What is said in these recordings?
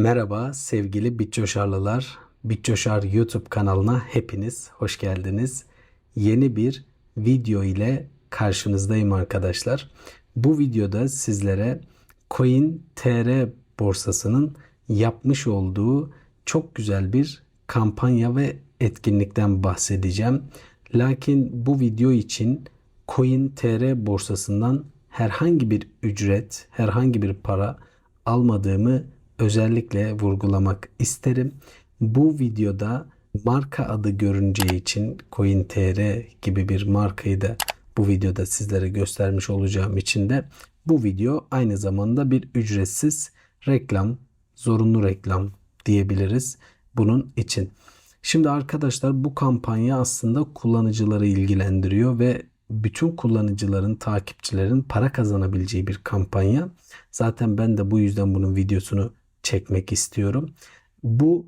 Merhaba sevgili Bitcoşarlılar. Bitcoşar YouTube kanalına hepiniz hoş geldiniz. Yeni bir video ile karşınızdayım arkadaşlar. Bu videoda sizlere Coin TR borsasının yapmış olduğu çok güzel bir kampanya ve etkinlikten bahsedeceğim. Lakin bu video için Coin TR borsasından herhangi bir ücret, herhangi bir para almadığımı özellikle vurgulamak isterim. Bu videoda marka adı görüneceği için CoinTR gibi bir markayı da bu videoda sizlere göstermiş olacağım için de bu video aynı zamanda bir ücretsiz reklam, zorunlu reklam diyebiliriz bunun için. Şimdi arkadaşlar bu kampanya aslında kullanıcıları ilgilendiriyor ve bütün kullanıcıların, takipçilerin para kazanabileceği bir kampanya. Zaten ben de bu yüzden bunun videosunu çekmek istiyorum. Bu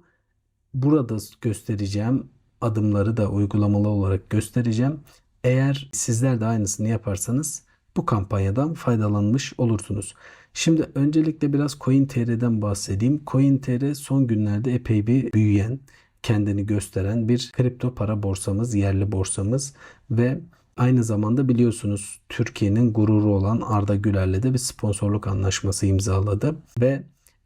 burada göstereceğim adımları da uygulamalı olarak göstereceğim. Eğer sizler de aynısını yaparsanız bu kampanyadan faydalanmış olursunuz. Şimdi öncelikle biraz CoinTR'den bahsedeyim. CoinTR son günlerde epey bir büyüyen, kendini gösteren bir kripto para borsamız, yerli borsamız ve aynı zamanda biliyorsunuz Türkiye'nin gururu olan Arda Güler'le de bir sponsorluk anlaşması imzaladı ve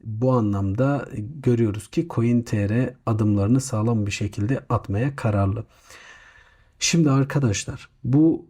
bu anlamda görüyoruz ki CoinTR adımlarını sağlam bir şekilde atmaya kararlı. Şimdi arkadaşlar bu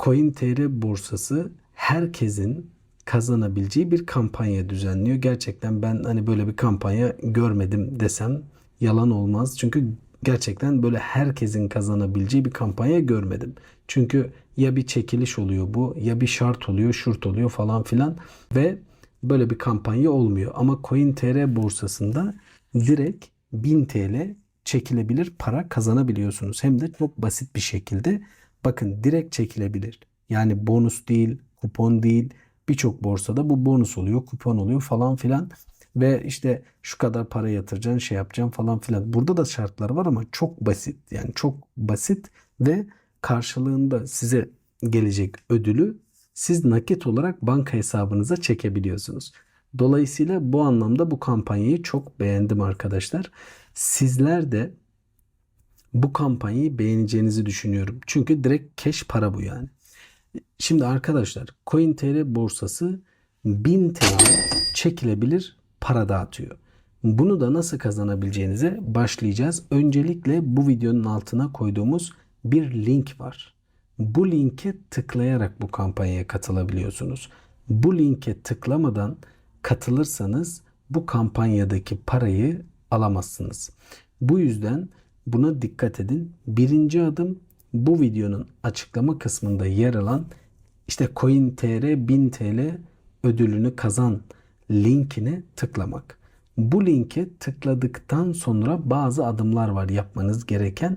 CoinTR borsası herkesin kazanabileceği bir kampanya düzenliyor. Gerçekten ben hani böyle bir kampanya görmedim desem yalan olmaz. Çünkü gerçekten böyle herkesin kazanabileceği bir kampanya görmedim. Çünkü ya bir çekiliş oluyor bu ya bir şart oluyor, şurt oluyor falan filan ve böyle bir kampanya olmuyor. Ama CoinTR borsasında direkt 1000 TL çekilebilir para kazanabiliyorsunuz. Hem de çok basit bir şekilde. Bakın direkt çekilebilir. Yani bonus değil, kupon değil. Birçok borsada bu bonus oluyor, kupon oluyor falan filan. Ve işte şu kadar para yatıracaksın, şey yapacaksın falan filan. Burada da şartlar var ama çok basit. Yani çok basit ve karşılığında size gelecek ödülü siz nakit olarak banka hesabınıza çekebiliyorsunuz. Dolayısıyla bu anlamda bu kampanyayı çok beğendim arkadaşlar. Sizler de bu kampanyayı beğeneceğinizi düşünüyorum. Çünkü direkt cash para bu yani. Şimdi arkadaşlar CoinTR borsası 1000 TL çekilebilir para dağıtıyor. Bunu da nasıl kazanabileceğinize başlayacağız. Öncelikle bu videonun altına koyduğumuz bir link var. Bu linke tıklayarak bu kampanyaya katılabiliyorsunuz. Bu linke tıklamadan katılırsanız bu kampanyadaki parayı alamazsınız. Bu yüzden buna dikkat edin. Birinci adım bu videonun açıklama kısmında yer alan işte CoinTR 1000 TL ödülünü kazan linkine tıklamak. Bu linke tıkladıktan sonra bazı adımlar var yapmanız gereken.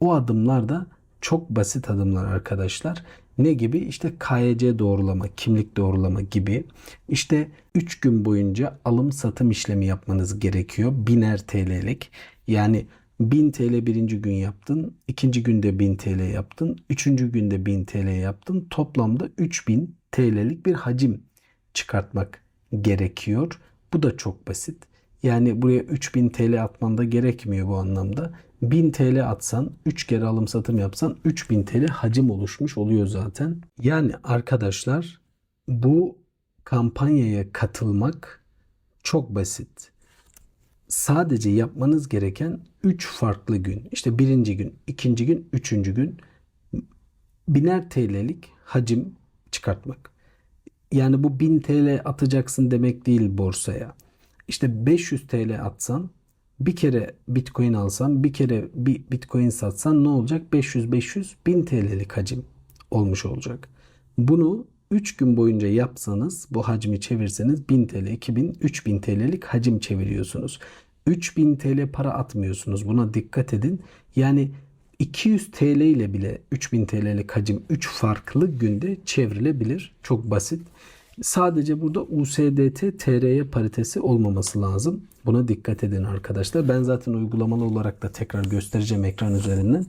O adımlar da çok basit adımlar arkadaşlar. Ne gibi? İşte KYC doğrulama, kimlik doğrulama gibi. İşte 3 gün boyunca alım satım işlemi yapmanız gerekiyor. Biner TL'lik. Yani 1000 TL birinci gün yaptın, ikinci günde 1000 TL yaptın, üçüncü günde 1000 TL yaptın. Toplamda 3000 TL'lik bir hacim çıkartmak gerekiyor. Bu da çok basit. Yani buraya 3000 TL atman da gerekmiyor bu anlamda. 1000 TL atsan 3 kere alım satım yapsan 3000 TL hacim oluşmuş oluyor zaten. Yani arkadaşlar bu kampanyaya katılmak çok basit. Sadece yapmanız gereken 3 farklı gün. İşte birinci gün, ikinci gün, üçüncü gün biner TL'lik hacim çıkartmak. Yani bu 1000 TL atacaksın demek değil borsaya. İşte 500 TL atsan bir kere Bitcoin alsan bir kere bir Bitcoin satsan ne olacak? 500 500 1000 TL'lik hacim olmuş olacak. Bunu 3 gün boyunca yapsanız bu hacmi çevirseniz 1000 TL, 2000, 3000 TL'lik hacim çeviriyorsunuz. 3000 TL para atmıyorsunuz. Buna dikkat edin. Yani 200 TL ile bile 3000 TL'lik hacim 3 farklı günde çevrilebilir. Çok basit. Sadece burada USDT TR'ye paritesi olmaması lazım. Buna dikkat edin arkadaşlar. Ben zaten uygulamalı olarak da tekrar göstereceğim ekran üzerinden.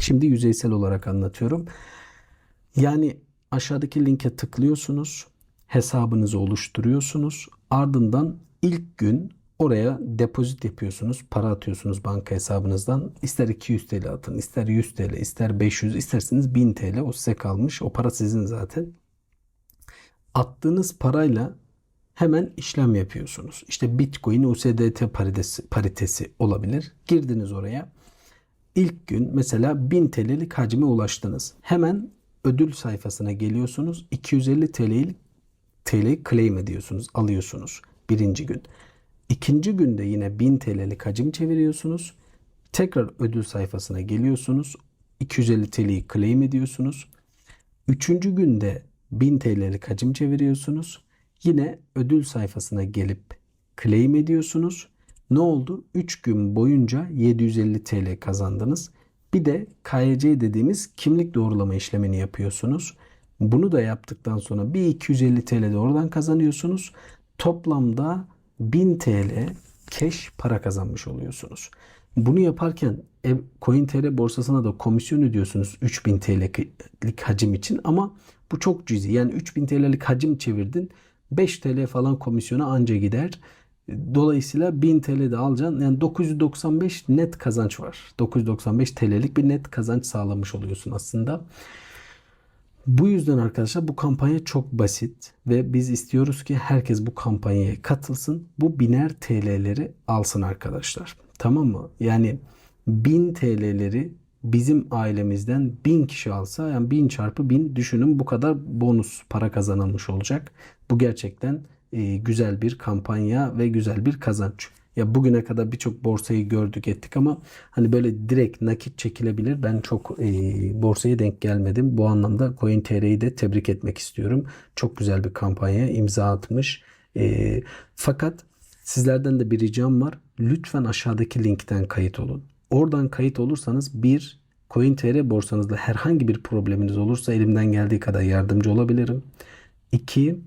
Şimdi yüzeysel olarak anlatıyorum. Yani aşağıdaki linke tıklıyorsunuz. Hesabınızı oluşturuyorsunuz. Ardından ilk gün Oraya depozit yapıyorsunuz. Para atıyorsunuz banka hesabınızdan. İster 200 TL atın, ister 100 TL, ister 500, isterseniz 1000 TL. O size kalmış. O para sizin zaten. Attığınız parayla hemen işlem yapıyorsunuz. İşte Bitcoin USDT paritesi, paritesi olabilir. Girdiniz oraya. İlk gün mesela 1000 TL'lik hacme ulaştınız. Hemen ödül sayfasına geliyorsunuz. 250 TL'lik TL claim ediyorsunuz, alıyorsunuz birinci gün. İkinci günde yine 1000 TL'lik hacim çeviriyorsunuz. Tekrar ödül sayfasına geliyorsunuz. 250 TL'yi claim ediyorsunuz. Üçüncü günde 1000 TL'lik hacim çeviriyorsunuz. Yine ödül sayfasına gelip claim ediyorsunuz. Ne oldu? 3 gün boyunca 750 TL kazandınız. Bir de KYC dediğimiz kimlik doğrulama işlemini yapıyorsunuz. Bunu da yaptıktan sonra bir 250 TL de oradan kazanıyorsunuz. Toplamda 1000 TL cash para kazanmış oluyorsunuz. Bunu yaparken e, CoinTR borsasına da komisyon ödüyorsunuz 3000 TL'lik hacim için ama bu çok cüzi. Yani 3000 TL'lik hacim çevirdin 5 TL falan komisyona anca gider. Dolayısıyla 1000 TL de alacaksın. Yani 995 net kazanç var. 995 TL'lik bir net kazanç sağlamış oluyorsun aslında. Bu yüzden arkadaşlar bu kampanya çok basit ve biz istiyoruz ki herkes bu kampanyaya katılsın. Bu biner TL'leri alsın arkadaşlar. Tamam mı? Yani 1000 TL'leri bizim ailemizden 1000 kişi alsa yani 1000 çarpı 1000 düşünün bu kadar bonus para kazanılmış olacak. Bu gerçekten e, güzel bir kampanya ve güzel bir kazanç. Ya bugüne kadar birçok borsayı gördük ettik ama hani böyle direkt nakit çekilebilir. Ben çok e, borsaya denk gelmedim. Bu anlamda CoinTR'yi de tebrik etmek istiyorum. Çok güzel bir kampanya imza atmış. E, fakat sizlerden de bir ricam var. Lütfen aşağıdaki linkten kayıt olun. Oradan kayıt olursanız bir CoinTR borsanızda herhangi bir probleminiz olursa elimden geldiği kadar yardımcı olabilirim. İki,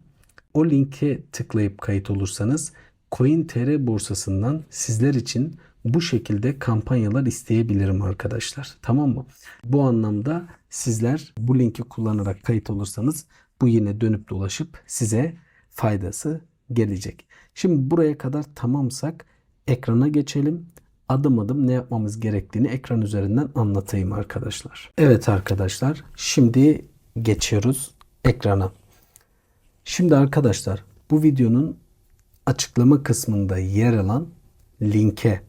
o linke tıklayıp kayıt olursanız CoinTR borsasından sizler için bu şekilde kampanyalar isteyebilirim arkadaşlar. Tamam mı? Bu anlamda sizler bu linki kullanarak kayıt olursanız bu yine dönüp dolaşıp size faydası gelecek. Şimdi buraya kadar tamamsak ekrana geçelim. Adım adım ne yapmamız gerektiğini ekran üzerinden anlatayım arkadaşlar. Evet arkadaşlar şimdi geçiyoruz ekrana. Şimdi arkadaşlar bu videonun açıklama kısmında yer alan linke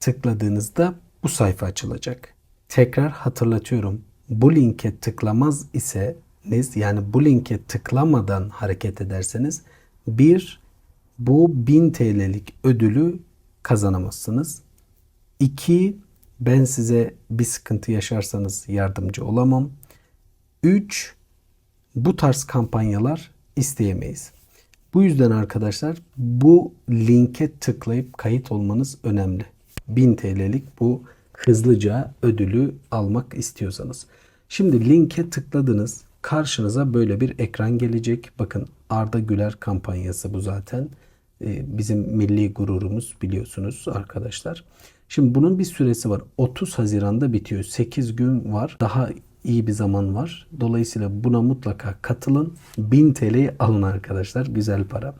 tıkladığınızda bu sayfa açılacak. Tekrar hatırlatıyorum. Bu linke tıklamaz iseniz yani bu linke tıklamadan hareket ederseniz bir bu 1000 TL'lik ödülü kazanamazsınız. İki ben size bir sıkıntı yaşarsanız yardımcı olamam. Üç bu tarz kampanyalar isteyemeyiz. Bu yüzden arkadaşlar bu linke tıklayıp kayıt olmanız önemli. 1000 TL'lik bu hızlıca ödülü almak istiyorsanız. Şimdi linke tıkladınız. Karşınıza böyle bir ekran gelecek. Bakın Arda Güler kampanyası bu zaten. Ee, bizim milli gururumuz biliyorsunuz arkadaşlar. Şimdi bunun bir süresi var. 30 Haziran'da bitiyor. 8 gün var. Daha iyi bir zaman var. Dolayısıyla buna mutlaka katılın. 1000 TL'yi alın arkadaşlar. Güzel para.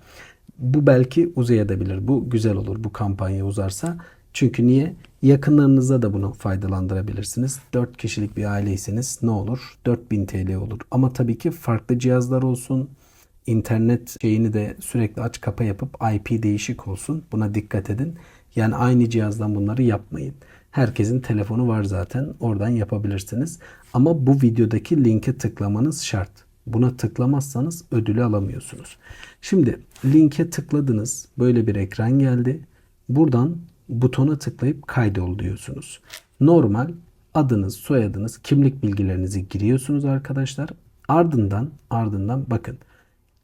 Bu belki uzayabilir. Bu güzel olur bu kampanya uzarsa. Çünkü niye? Yakınlarınıza da bunu faydalandırabilirsiniz. 4 kişilik bir aileyseniz ne olur? 4000 TL olur. Ama tabii ki farklı cihazlar olsun. İnternet şeyini de sürekli aç kapa yapıp IP değişik olsun. Buna dikkat edin. Yani aynı cihazdan bunları yapmayın. Herkesin telefonu var zaten. Oradan yapabilirsiniz. Ama bu videodaki linke tıklamanız şart. Buna tıklamazsanız ödülü alamıyorsunuz. Şimdi linke tıkladınız. Böyle bir ekran geldi. Buradan butona tıklayıp kaydol diyorsunuz. Normal adınız, soyadınız, kimlik bilgilerinizi giriyorsunuz arkadaşlar. Ardından ardından bakın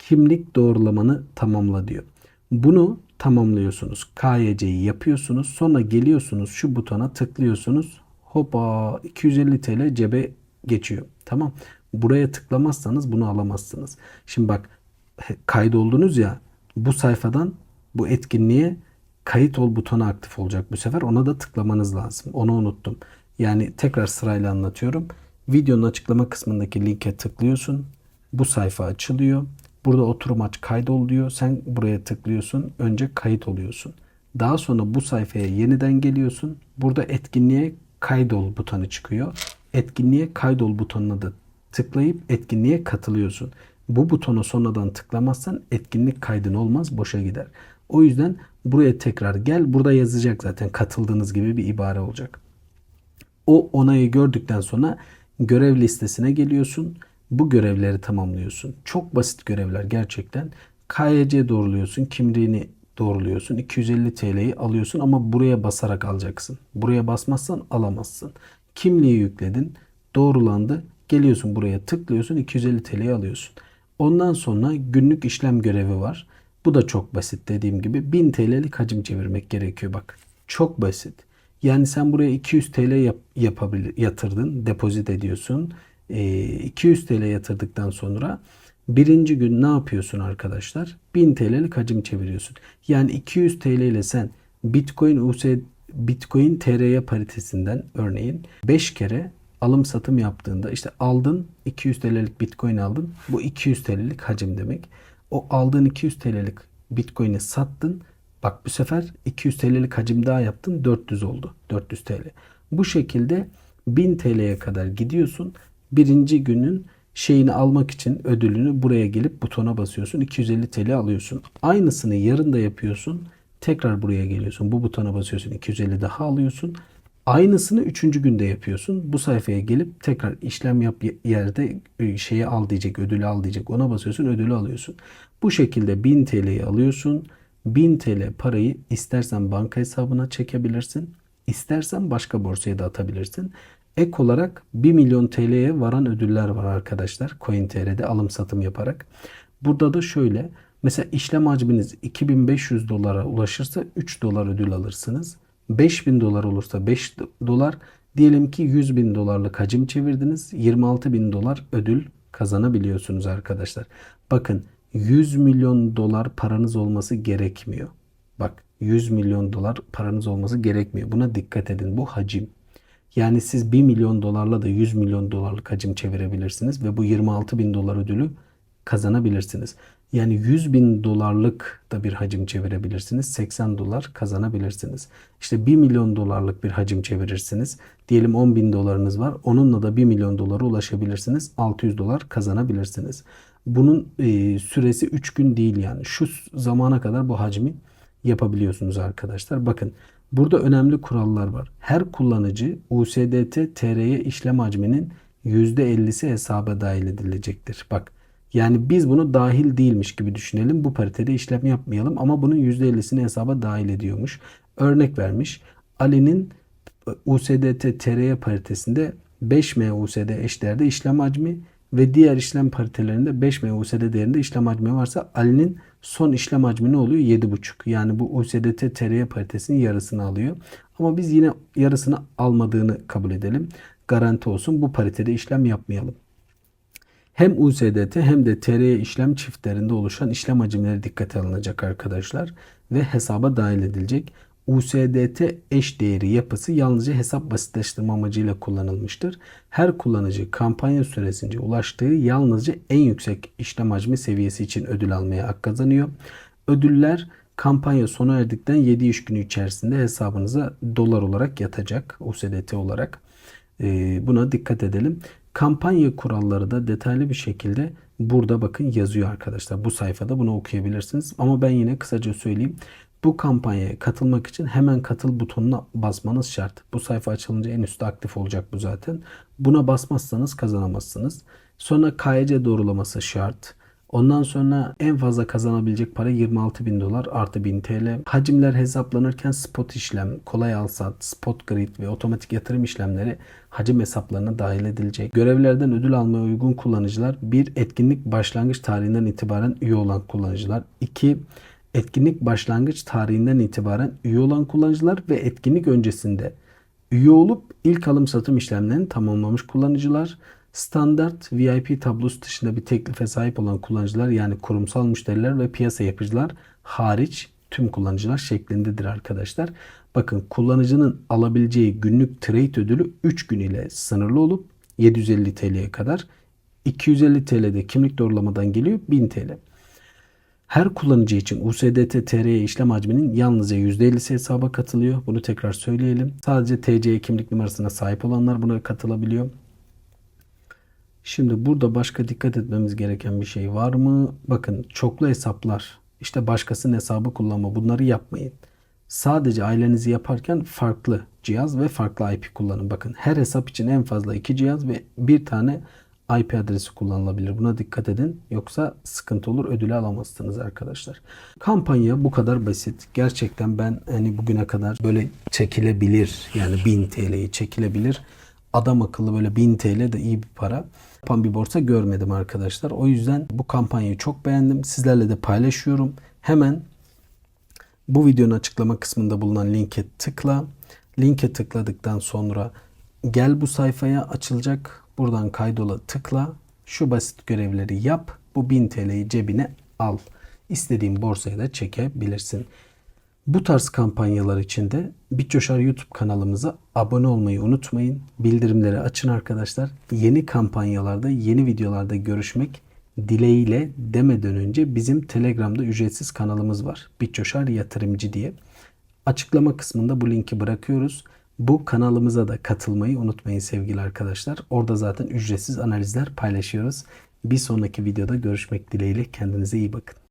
kimlik doğrulamanı tamamla diyor. Bunu tamamlıyorsunuz. KYC'yi yapıyorsunuz. Sonra geliyorsunuz şu butona tıklıyorsunuz. Hopa 250 TL cebe geçiyor. Tamam. Buraya tıklamazsanız bunu alamazsınız. Şimdi bak kaydoldunuz ya bu sayfadan bu etkinliğe kayıt ol butonu aktif olacak bu sefer. Ona da tıklamanız lazım. Onu unuttum. Yani tekrar sırayla anlatıyorum. Videonun açıklama kısmındaki linke tıklıyorsun. Bu sayfa açılıyor. Burada oturum aç kaydol diyor. Sen buraya tıklıyorsun. Önce kayıt oluyorsun. Daha sonra bu sayfaya yeniden geliyorsun. Burada etkinliğe kaydol butonu çıkıyor. Etkinliğe kaydol butonuna da tıklayıp etkinliğe katılıyorsun. Bu butona sonradan tıklamazsan etkinlik kaydın olmaz, boşa gider. O yüzden buraya tekrar gel. Burada yazacak zaten katıldığınız gibi bir ibare olacak. O onayı gördükten sonra görev listesine geliyorsun. Bu görevleri tamamlıyorsun. Çok basit görevler gerçekten. KYC doğruluyorsun, kimliğini doğruluyorsun. 250 TL'yi alıyorsun ama buraya basarak alacaksın. Buraya basmazsan alamazsın. Kimliği yükledin, doğrulandı. Geliyorsun buraya tıklıyorsun 250 TL'yi alıyorsun. Ondan sonra günlük işlem görevi var. Bu da çok basit dediğim gibi 1000 TL'lik hacim çevirmek gerekiyor bak. Çok basit. Yani sen buraya 200 TL yap, yapabilir, yatırdın, depozit ediyorsun. Ee, 200 TL yatırdıktan sonra birinci gün ne yapıyorsun arkadaşlar? 1000 TL'lik hacim çeviriyorsun. Yani 200 TL ile sen Bitcoin US Bitcoin TR'ye paritesinden örneğin 5 kere alım satım yaptığında işte aldın 200 TL'lik Bitcoin aldın. Bu 200 TL'lik hacim demek. O aldığın 200 TL'lik Bitcoin'i sattın. Bak bu sefer 200 TL'lik hacim daha yaptın 400 oldu. 400 TL. Bu şekilde 1000 TL'ye kadar gidiyorsun. Birinci günün şeyini almak için ödülünü buraya gelip butona basıyorsun. 250 TL alıyorsun. Aynısını yarın da yapıyorsun. Tekrar buraya geliyorsun. Bu butona basıyorsun. 250 daha alıyorsun. Aynısını üçüncü günde yapıyorsun. Bu sayfaya gelip tekrar işlem yap yerde e, şeyi al diyecek, ödülü al diyecek. Ona basıyorsun, ödülü alıyorsun. Bu şekilde 1000 TL'yi alıyorsun. 1000 TL parayı istersen banka hesabına çekebilirsin. İstersen başka borsaya da atabilirsin. Ek olarak 1 milyon TL'ye varan ödüller var arkadaşlar. CoinTR'de alım satım yaparak. Burada da şöyle. Mesela işlem hacminiz 2500 dolara ulaşırsa 3 dolar ödül alırsınız. 5000 dolar olursa 5 dolar. Diyelim ki 100 bin dolarlık hacim çevirdiniz. 26 bin dolar ödül kazanabiliyorsunuz arkadaşlar. Bakın 100 milyon dolar paranız olması gerekmiyor. Bak 100 milyon dolar paranız olması gerekmiyor. Buna dikkat edin. Bu hacim. Yani siz 1 milyon dolarla da 100 milyon dolarlık hacim çevirebilirsiniz ve bu 26 bin dolar ödülü kazanabilirsiniz. Yani 100 bin dolarlık da bir hacim çevirebilirsiniz. 80 dolar kazanabilirsiniz. İşte 1 milyon dolarlık bir hacim çevirirsiniz. Diyelim 10 bin dolarınız var. Onunla da 1 milyon dolara ulaşabilirsiniz. 600 dolar kazanabilirsiniz. Bunun e, süresi 3 gün değil yani. Şu zamana kadar bu hacmi yapabiliyorsunuz arkadaşlar. Bakın burada önemli kurallar var. Her kullanıcı USDT TR'ye işlem hacminin %50'si hesaba dahil edilecektir. Bak yani biz bunu dahil değilmiş gibi düşünelim. Bu paritede işlem yapmayalım ama bunun %50'sini hesaba dahil ediyormuş. Örnek vermiş. Ali'nin USDT TRY paritesinde 5M USD eşdeğerde işlem hacmi ve diğer işlem paritelerinde 5M USD değerinde işlem hacmi varsa Ali'nin son işlem hacmi ne oluyor? 7.5. Yani bu USDT TRY paritesinin yarısını alıyor. Ama biz yine yarısını almadığını kabul edelim. Garanti olsun bu paritede işlem yapmayalım. Hem USDT hem de TR işlem çiftlerinde oluşan işlem hacimleri dikkate alınacak arkadaşlar ve hesaba dahil edilecek. USDT eş değeri yapısı yalnızca hesap basitleştirme amacıyla kullanılmıştır. Her kullanıcı kampanya süresince ulaştığı yalnızca en yüksek işlem hacmi seviyesi için ödül almaya hak kazanıyor. Ödüller kampanya sona erdikten 7 iş günü içerisinde hesabınıza dolar olarak yatacak USDT olarak. Buna dikkat edelim. Kampanya kuralları da detaylı bir şekilde burada bakın yazıyor arkadaşlar. Bu sayfada bunu okuyabilirsiniz. Ama ben yine kısaca söyleyeyim. Bu kampanyaya katılmak için hemen katıl butonuna basmanız şart. Bu sayfa açılınca en üstte aktif olacak bu zaten. Buna basmazsanız kazanamazsınız. Sonra KYC doğrulaması şart. Ondan sonra en fazla kazanabilecek para 26 bin dolar artı 1000 TL. Hacimler hesaplanırken spot işlem, kolay al sat, spot grid ve otomatik yatırım işlemleri hacim hesaplarına dahil edilecek. Görevlerden ödül almaya uygun kullanıcılar bir etkinlik başlangıç tarihinden itibaren üye olan kullanıcılar. 2 etkinlik başlangıç tarihinden itibaren üye olan kullanıcılar ve etkinlik öncesinde üye olup ilk alım satım işlemlerini tamamlamış kullanıcılar. Standart VIP tablosu dışında bir teklife sahip olan kullanıcılar yani kurumsal müşteriler ve piyasa yapıcılar hariç tüm kullanıcılar şeklindedir arkadaşlar. Bakın kullanıcının alabileceği günlük trade ödülü 3 gün ile sınırlı olup 750 TL'ye kadar 250 TL'de kimlik doğrulamadan geliyor 1000 TL. Her kullanıcı için USDT TR işlem hacminin yalnızca %50'si hesaba katılıyor. Bunu tekrar söyleyelim. Sadece TC kimlik numarasına sahip olanlar buna katılabiliyor. Şimdi burada başka dikkat etmemiz gereken bir şey var mı? Bakın çoklu hesaplar, işte başkasının hesabı kullanma bunları yapmayın. Sadece ailenizi yaparken farklı cihaz ve farklı IP kullanın. Bakın her hesap için en fazla iki cihaz ve bir tane IP adresi kullanılabilir. Buna dikkat edin. Yoksa sıkıntı olur. Ödülü alamazsınız arkadaşlar. Kampanya bu kadar basit. Gerçekten ben hani bugüne kadar böyle çekilebilir yani 1000 TL'yi çekilebilir. Adam akıllı böyle 1000 TL de iyi bir para. Yapan bir borsa görmedim arkadaşlar. O yüzden bu kampanyayı çok beğendim. Sizlerle de paylaşıyorum. Hemen bu videonun açıklama kısmında bulunan linke tıkla. Linke tıkladıktan sonra gel bu sayfaya açılacak. Buradan kaydola tıkla. Şu basit görevleri yap. Bu 1000 TL'yi cebine al. İstediğin borsaya da çekebilirsin. Bu tarz kampanyalar için de BitCoşar YouTube kanalımıza abone olmayı unutmayın. Bildirimleri açın arkadaşlar. Yeni kampanyalarda, yeni videolarda görüşmek dileğiyle demeden önce bizim Telegram'da ücretsiz kanalımız var. BitCoşar Yatırımcı diye. Açıklama kısmında bu linki bırakıyoruz. Bu kanalımıza da katılmayı unutmayın sevgili arkadaşlar. Orada zaten ücretsiz analizler paylaşıyoruz. Bir sonraki videoda görüşmek dileğiyle kendinize iyi bakın.